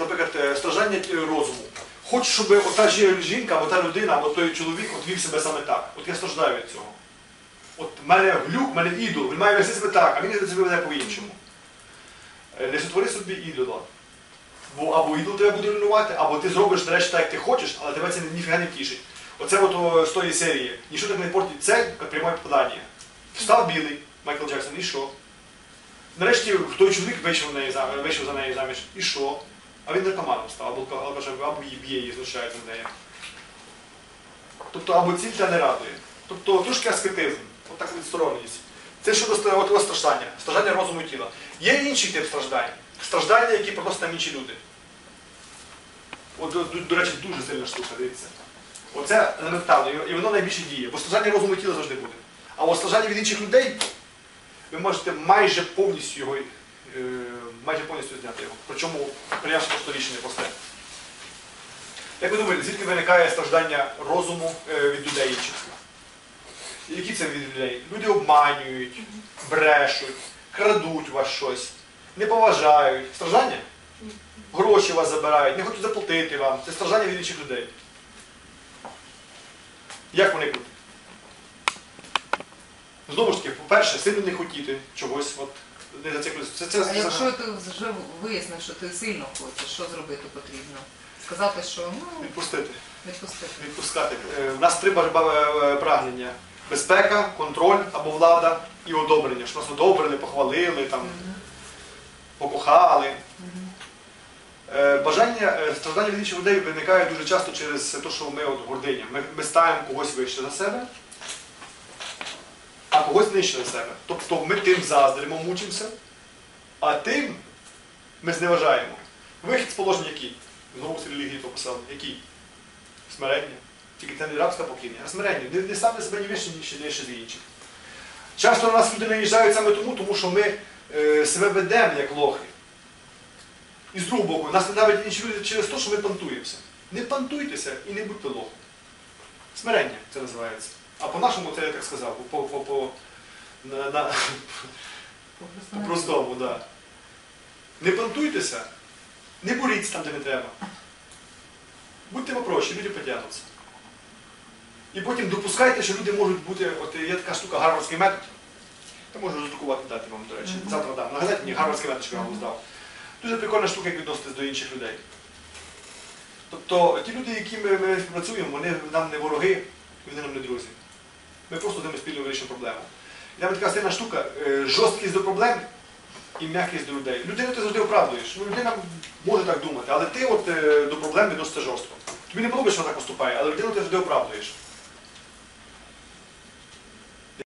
наприклад, е, страждання розуму. Хочу, щоб ота жінка, або та людина, або той чоловік от вів себе саме так. От я страждаю від цього. От в мене глюк, в мене ідол, він має вести себе так, а він себе веде по-іншому. Е, Не сотвори собі ідола. Бо або ідол тебе буде руйнувати, або ти зробиш нарешті так, як ти хочеш, але тебе це ніфіга не втішить. Оце от з тої серії. Ніщо так не портить це, як пряме попадання. Встав білий, Майкл Джексон, і що? Нарешті той чоловік вийшов, вийшов за неї заміж, і що? А він наркоманом став, або або її б'є її, знущається з нею. Тобто або ціль тебе не радує. Тобто трошки аскетизм, от відстороненість. Це щодо от, страждання, страждання розуму і тіла. Є інший тип страждань. Страждання, які приносять нам інші люди. От, до, до- речі, дуже сильна штука, дивіться. Оце елементарно, і- і воно найбільше діє. Бо страждання розуму і тіла завжди буде. А от страждання від інших людей, ви можете майже повністю його, майже повністю зняти його. Причому прийнявши просто рішення просте. Як ви думаєте, звідки виникає страждання розуму е, від людей інших? Які це від людей? Люди обманюють, брешуть, крадуть у вас щось, не поважають. Страждання? Гроші вас забирають, не хочуть заплатити вам. Це страждання від інших людей. Як вони будуть? Знову ж таки, по-перше, сильно не хотіти чогось, от не зациклюватися. Це, це, А якщо ти вже вияснив, що ти сильно хочеш, що зробити потрібно? Сказати, що ну, відпустити. відпустити. відпускати. Е, У нас три ба- е, прагнення: безпека, контроль або влада і одобрення. Що нас одобрили, похвалили, там, покохали. Е, Бажання е, страждання від інших людей виникає дуже часто через те, що ми от гординя. Ми, ми ставимо когось вище за себе, когось за себе. Тобто ми тим заздримо, мучимося, а тим ми зневажаємо. Вихід з положення який? Знову з релігії пописав. Який? Смирення. Тільки це не рабська покірня, а смирення. Не, не ставте себе ні вище, ні нижче інших. Часто на нас люди наїжджають саме тому, тому що ми е, себе ведемо як лохи. І з другого боку, нас ненавидять інші люди через те, що ми пантуємося. Не пантуйтеся і не будьте лохом. Смирення це називається. А по-нашому це я так сказав, по, по, по, на, на, по-простому, так. Да. Не пантуйтеся, не боріться там, де не треба. Будьте попроще, люди потягнуться. І потім допускайте, що люди можуть бути, от є така штука, гарвардський метод. Я можу роздрукувати дати вам, до речі. Мгм. Завтра дам. Нагадайте мені гарвардський метод, що я вам здав. Дуже прикольна штука, як відноситись до інших людей. Тобто ті люди, які ми, ми працюємо, вони нам не вороги, вони нам не друзі. Ми просто з ними спільно вирішимо проблему. Там така сильна штука, е, жорсткість до проблем і м'якість до людей. Людину ти завжди оправдуєш. Ну, людина може так думати, але ти от, е, до проблем відносишся жорстко. Тобі не подобається, що вона так поступає, але людину ти завжди оправдуєш.